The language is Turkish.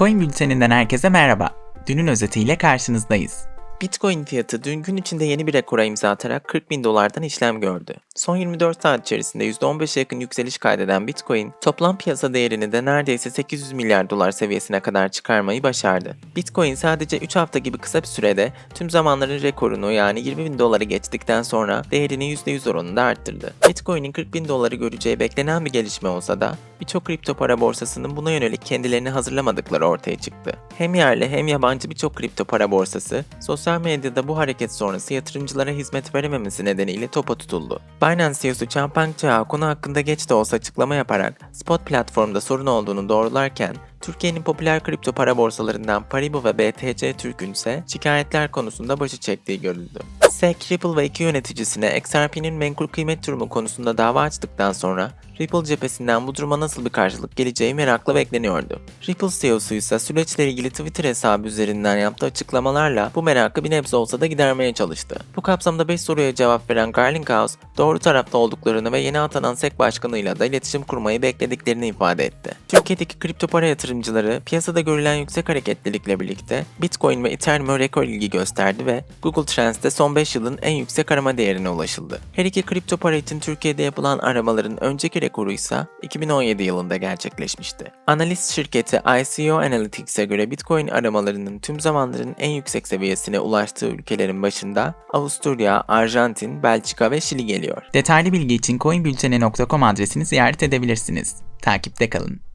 Coin Bülteni'nden herkese merhaba. Dünün özetiyle karşınızdayız. Bitcoin fiyatı dün gün içinde yeni bir rekora imza atarak 40 bin dolardan işlem gördü. Son 24 saat içerisinde %15'e yakın yükseliş kaydeden Bitcoin, toplam piyasa değerini de neredeyse 800 milyar dolar seviyesine kadar çıkarmayı başardı. Bitcoin sadece 3 hafta gibi kısa bir sürede tüm zamanların rekorunu yani 20 bin doları geçtikten sonra değerini %100 oranında arttırdı. Bitcoin'in 40 bin doları göreceği beklenen bir gelişme olsa da birçok kripto para borsasının buna yönelik kendilerini hazırlamadıkları ortaya çıktı. Hem yerli hem yabancı birçok kripto para borsası sosyal medyada bu hareket sonrası yatırımcılara hizmet verememesi nedeniyle topa tutuldu. Binance CEO'su Changpeng Zhao konu hakkında geç de olsa açıklama yaparak spot platformda sorun olduğunu doğrularken Türkiye'nin popüler kripto para borsalarından Paribu ve BTC Türk'ün ise şikayetler konusunda başı çektiği görüldü. SEC, Ripple ve iki yöneticisine XRP'nin menkul kıymet durumu konusunda dava açtıktan sonra Ripple cephesinden bu duruma nasıl bir karşılık geleceği merakla bekleniyordu. Ripple CEO'su ise süreçle ilgili Twitter hesabı üzerinden yaptığı açıklamalarla bu merakı bir nebze olsa da gidermeye çalıştı. Bu kapsamda 5 soruya cevap veren Garlinghouse, doğru tarafta olduklarını ve yeni atanan SEC başkanıyla da iletişim kurmayı beklediklerini ifade etti. Türkiye'deki kripto para yatırımcıları piyasada görülen yüksek hareketlilikle birlikte Bitcoin ve Ethereum'a rekor ilgi gösterdi ve Google Trends'te son 5 yılın en yüksek arama değerine ulaşıldı. Her iki kripto para için Türkiye'de yapılan aramaların önceki rekoru ise 2017 yılında gerçekleşmişti. Analist şirketi ICO Analytics'e göre Bitcoin aramalarının tüm zamanların en yüksek seviyesine ulaştığı ülkelerin başında Avusturya, Arjantin, Belçika ve Şili geliyor. Detaylı bilgi için coinbülteni.com adresini ziyaret edebilirsiniz. Takipte kalın.